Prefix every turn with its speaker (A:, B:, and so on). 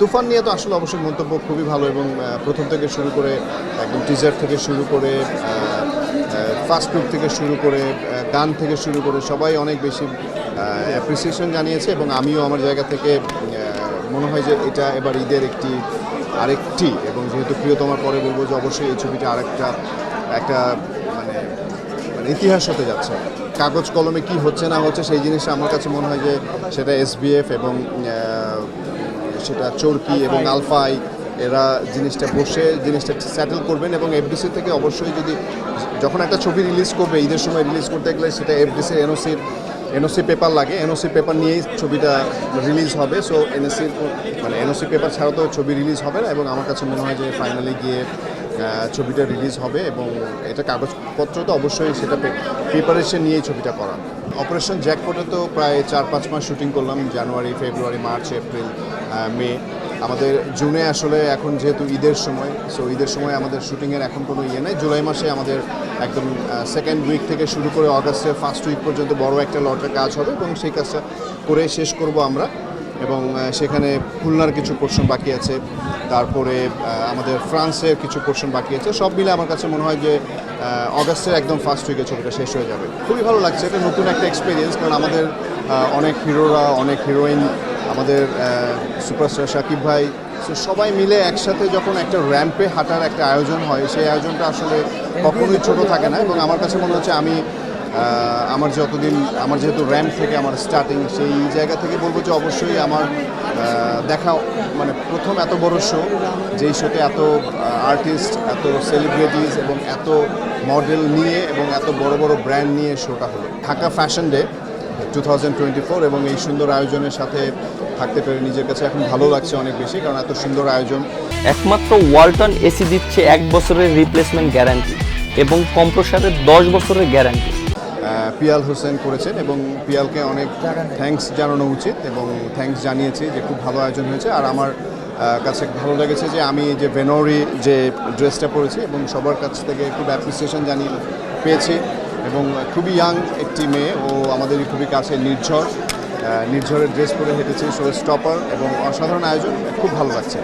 A: তুফান নিয়ে তো আসলে অবশ্যই মন্তব্য খুবই ভালো এবং প্রথম থেকে শুরু করে, একদম টিজার থেকে শুরু করে ফার্স্ট লুক থেকে শুরু করে গান থেকে শুরু করে সবাই অনেক বেশি অ্যাপ্রিসিয়েশন জানিয়েছে এবং আমিও আমার জায়গা থেকে মনে হয় যে এটা এবার ঈদের একটি, আরেকটি এবং যেহেতু প্রিয়তমার পরে বলব যে অবশ্যই এই ছবিটা আরেকটা, একটা মানে মানে ইতিহাস হতে যাচ্ছে। কাগজ কলমে কি হচ্ছে না হচ্ছে সেই জিনিসটা আমার কাছে মনে হয় যে সেটা এসবিএফ এবং সেটা চরকি এবং আলফাই এরা জিনিসটা বসে জিনিসটা সেটেল করবেন এবং এফডিসি থেকে অবশ্যই যদি যখন একটা ছবি রিলিজ করবে ঈদের সময় রিলিজ করতে গেলে সেটা এফডিসির এনওসির এনওসি পেপার লাগে। এনওসি পেপার নিয়েই ছবিটা রিলিজ হবে। সো এনএসির মানে এনওসি পেপার ছাড়া তো ছবি রিলিজ হবে না এবং আমার কাছে মনে হয় যে ফাইনালি গিয়ে ছবিটা রিলিজ হবে এবং এটা কাগজপত্র তো অবশ্যই সেটা প্রিপারেশন নিয়েই ছবিটা করা। অপারেশন জ্যাকপটে তো প্রায় চার পাঁচ মাস শুটিং করলাম জানুয়ারি ফেব্রুয়ারি মার্চ এপ্রিল মে আমাদের জুনে আসলে এখন যেহেতু ঈদের সময় সো ঈদের সময় আমাদের শুটিংয়ের এখন কোনো ইয়ে নেই। জুলাই মাসে আমাদের একদম সেকেন্ড উইক থেকে শুরু করে অগাস্টের ফার্স্ট উইক পর্যন্ত বড় একটা লটের কাজ হবে এবং সেই কাজটা করে শেষ করব আমরা। এবং সেখানে খুলনার কিছু পোর্শন বাকি আছে। তারপরে আমাদের ফ্রান্সের কিছু পোর্শন বাকি আছে। সব মিলে আমার কাছে মনে হয় যে অগাস্টের একদম ফার্স্ট উইকে ছবিটা শেষ হয়ে যাবে। খুবই ভালো লাগছে। এটা নতুন একটা এক্সপিরিয়েন্স কারণ আমাদের অনেক হিরোরা, অনেক হিরোইন আমাদের সুপারস্টার শাকিব ভাই। সো সবাই মিলে একসাথে যখন একটা র্যাম্পে হাঁটার একটা আয়োজন হয়, সেই আয়োজনটা আসলে কখনোই ছোট থাকে না। এবং আমার কাছে মনে হচ্ছে আমি আমার যতদিন, আমার যেহেতু র্যাম্প থেকে, আমার স্টার্টিং সেই জায়গা থেকে বলব যে অবশ্যই আমার দেখা মানে প্রথম এত বড় শো যেই শোতে এত আর্টিস্ট এত সেলিব্রিটিস এবং এত মডেল নিয়ে এবং এত বড় বড় ব্র্যান্ড নিয়ে শোটা হলো। Dhaka fashion day two thousand twenty four এবং এই সুন্দর আয়োজনের সাথে থাকতে পেরে নিজের কাছে এখন ভালো লাগছে অনেক বেশি, কারণ এত সুন্দর আয়োজন।
B: একমাত্র ওয়ালটন এসি দিচ্ছে এক বছরের রিপ্লেসমেন্ট গ্যারান্টি এবং কম্প্রসারের দশ বছরের গ্যারান্টি
A: পিয়াল হোসেন করেছেন এবং পিয়ালকে অনেক থ্যাঙ্কস জানানো উচিত এবং থ্যাঙ্কস জানিয়েছি যে খুব ভালো আয়োজন হয়েছে। আর আমার কাছে ভালো লেগেছে যে আমি যে ভেনোরি যে ড্রেসটা পরেছি এবং সবার কাছ থেকে খুব অ্যাপ্রিসিয়েশন জানিয়ে পেয়েছি এবং খুবই ইয়াং একটি মেয়ে। ও আমাদেরই খুবই কাছে নির্ঝর নির্ঝরের ড্রেস পরে হেঁটেছে শো স্টপার এবং অসাধারণ আয়োজন খুব ভালো লাগছে।